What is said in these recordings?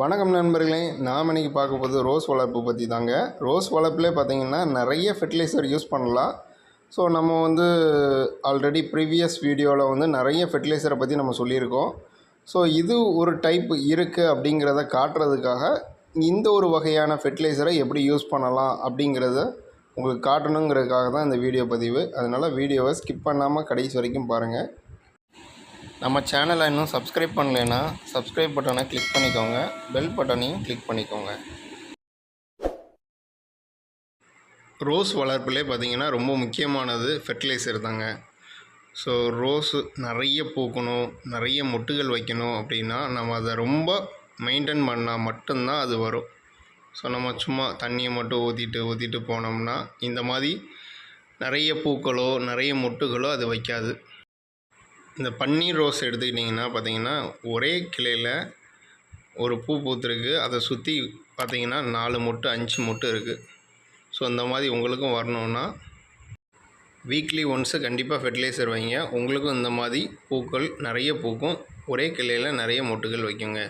வணக்கம் நண்பர்களே நாம் இன்னைக்கு பார்க்க போகிறது ரோஸ் வளர்ப்பு பற்றி தாங்க. ரோஸ் வளர்ப்புலே பார்த்திங்கன்னா நிறைய ஃபெர்டிலைசர் யூஸ் பண்ணலாம். ஸோ நம்ம வந்து ஆல்ரெடி ப்ரீவியஸ் வீடியோவில் வந்து நிறைய ஃபெர்டிலைசரை பற்றி நம்ம சொல்லியிருக்கோம். ஸோ இது ஒரு டைப் இருக்குது அப்படிங்கிறத காட்டுறதுக்காக இந்த ஒரு வகையான ஃபெர்டிலைசரை எப்படி யூஸ் பண்ணலாம் அப்படிங்கிறத உங்களுக்கு காட்டணுங்கிறதுக்காக தான் இந்த வீடியோ பதிவு. அதனால் வீடியோவை ஸ்கிப் பண்ணாமல் கடைசி வரைக்கும் பாருங்கள் நம்ம சேனலை இன்னும் சப்ஸ்கிரைப் பண்ணலைன்னா சப்ஸ்கிரைப் பட்டனை கிளிக் பண்ணிக்கோங்க. பெல் பட்டனையும் கிளிக் பண்ணிக்கோங்க. ரோஸ் வளர்ப்பிலே பார்த்தீங்கன்னா ரொம்ப முக்கியமானது ஃபெர்டிலைசர் தாங்க. ஸோ ரோஸ் நிறைய பூக்கணும் நிறைய மொட்டுகள் வைக்கணும் அப்படின்னா நம்ம அதை ரொம்ப மெயின்டைன் பண்ணால் மட்டும்தான் அது வரும். ஸோ நம்ம சும்மா தண்ணியை மட்டும் ஊற்றிட்டு ஊற்றிட்டு போனோம்னா இந்த மாதிரி நிறைய பூக்களோ நிறைய மொட்டுகளோ அது வைக்காது. இந்த பன்னீர் ரோஸ் எடுத்துக்கிட்டிங்கன்னா பார்த்தீங்கன்னா ஒரே கிளையில் ஒரு பூ பூத்துருக்கு. அதை சுற்றி பார்த்தீங்கன்னா நாலு மொட்டு அஞ்சு மொட்டு இருக்குது ஸோ இந்த மாதிரி உங்களுக்கும் வரணுன்னா வீக்லி ஒன்ஸு கண்டிப்பாக ஃபெர்டிலைசர் வைங்க. உங்களுக்கும் இந்த மாதிரி பூக்கள் நிறைய பூக்கும். ஒரே கிளையில் நிறைய மொட்டுகள் வைக்குங்க.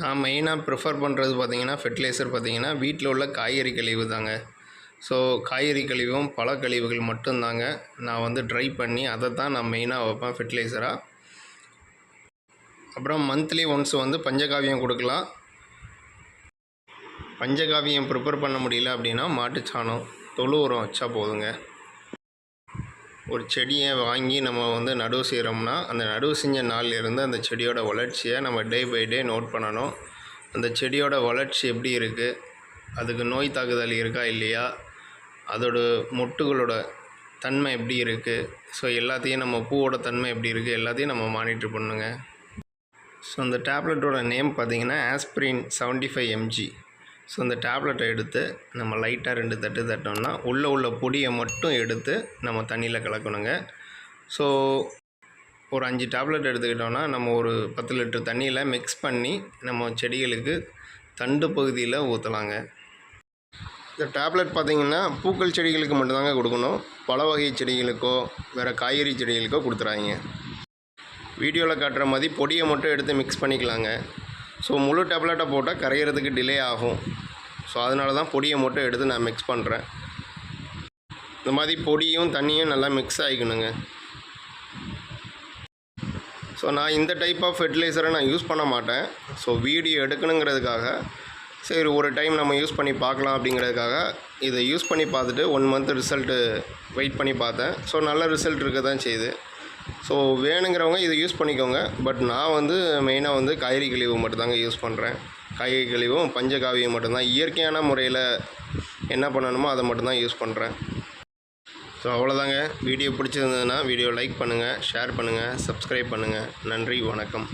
நான் மெயினாக ப்ரிஃபர் பண்ணுறது பார்த்தீங்கன்னா ஃபெர்டிலைசர் பார்த்திங்கன்னா வீட்டில் உள்ள காய்கறி கழிவு தாங்க ஸோ காய்கறி கழிவும் பழ கழிவுகள் மட்டும்தாங்க. நான் வந்து ட்ரை பண்ணி அதை தான் நான் மெயினாக வைப்பேன் ஃபெர்டிலைசராக அப்புறம் மந்த்லி ஒன்ஸ் வந்து பஞ்சகாவியம் கொடுக்கலாம். பஞ்சகாவியம் ப்ரிப்பேர் பண்ண முடியல அப்படின்னா மாட்டுச்சாணம் தொழு உரம் வச்சா போதுங்க. ஒரு செடியை வாங்கி நம்ம வந்து நடுவு செய்கிறோம்னா அந்த நடுவு செஞ்ச நாள்லேருந்து அந்த செடியோட வளர்ச்சியை நம்ம டே பை டே நோட் பண்ணணும். அந்த செடியோட வளர்ச்சி எப்படி இருக்குது அதுக்கு நோய் தாக்குதல் இருக்கா இல்லையா? அதோட மொட்டுகளோட தன்மை எப்படி இருக்குது ஸோ எல்லாத்தையும் நம்ம பூவோட தன்மை எப்படி இருக்குது எல்லாத்தையும் நம்ம மானிட்டர் பண்ணுங்க. ஸோ அந்த டேப்லெட்டோட நேம் பார்த்தீங்கன்னா aspirin seventy five mg so அந்த டேப்லெட்டை எடுத்து நம்ம லைட்டாக ரெண்டு தட்டு தட்டோம்னா உள்ளே உள்ள பொடியை மட்டும் எடுத்து நம்ம தண்ணியில் கலக்கணுங்க. ஸோ ஒரு அஞ்சு டேப்லெட் எடுத்துக்கிட்டோம்னா நம்ம ஒரு பத்து லிட்டர் தண்ணியில் மிக்ஸ் பண்ணி நம்ம செடிகளுக்கு தண்டு பகுதியில் ஊற்றலாங்க இந்த டேப்லெட் பார்த்திங்கன்னா பூக்கள் செடிகளுக்கு மட்டும்தாங்க கொடுக்கணும். பல வகை செடிகளுக்கோ வேறு காய்கறி செடிகளுக்கோ கொடுத்துறாங்க. வீடியோவில் காட்டுற மாதிரி பொடியை மட்டும் எடுத்து மிக்ஸ் பண்ணிக்கலாங்க. ஸோ முழு டேப்லெட்டை போட்டால் கரையிறதுக்கு டிலே ஆகும். ஸோ அதனால தான் பொடியை மட்டும் எடுத்து நான் மிக்ஸ் பண்ணுறேன் இந்த மாதிரி பொடியும் தண்ணியும் நல்லா மிக்ஸ் ஆகிக்கணுங்க ஸோ நான் இந்த டைப் ஆஃப் ஃபெர்டிலைசரை நான் யூஸ் பண்ண மாட்டேன். ஸோ வீடியோ எடுக்கணுங்கிறதுக்காக சரி ஒரு டைம் நம்ம யூஸ் பண்ணி பார்க்கலாம் அப்படிங்கிறதுக்காக இதை யூஸ் பண்ணி பார்த்துட்டு ஒன் மந்த் ரிசல்ட்டு வெயிட் பண்ணி பார்த்தேன். ஸோ நல்ல ரிசல்ட் இருக்க தான் செய்யுது. ஸோ வேணுங்கிறவங்க இதை யூஸ் பண்ணிக்கோங்க. பட் நான் வந்து மெயினாக வந்து காய்கறி கழிவு மட்டும்தாங்க யூஸ் பண்ணுறேன் காய்கறி கழிவும் பஞ்சகாவியம் மட்டும்தான். இயற்கையான முறையில் என்ன பண்ணணுமோ அதை மட்டும்தான் யூஸ் பண்ணுறேன் ஸோ அவ்வளோதாங்க வீடியோ பிடிச்சிருந்ததுன்னா வீடியோ லைக் பண்ணுங்கள் ஷேர் பண்ணுங்கள் சப்ஸ்கிரைப் பண்ணுங்கள் நன்றி வணக்கம்.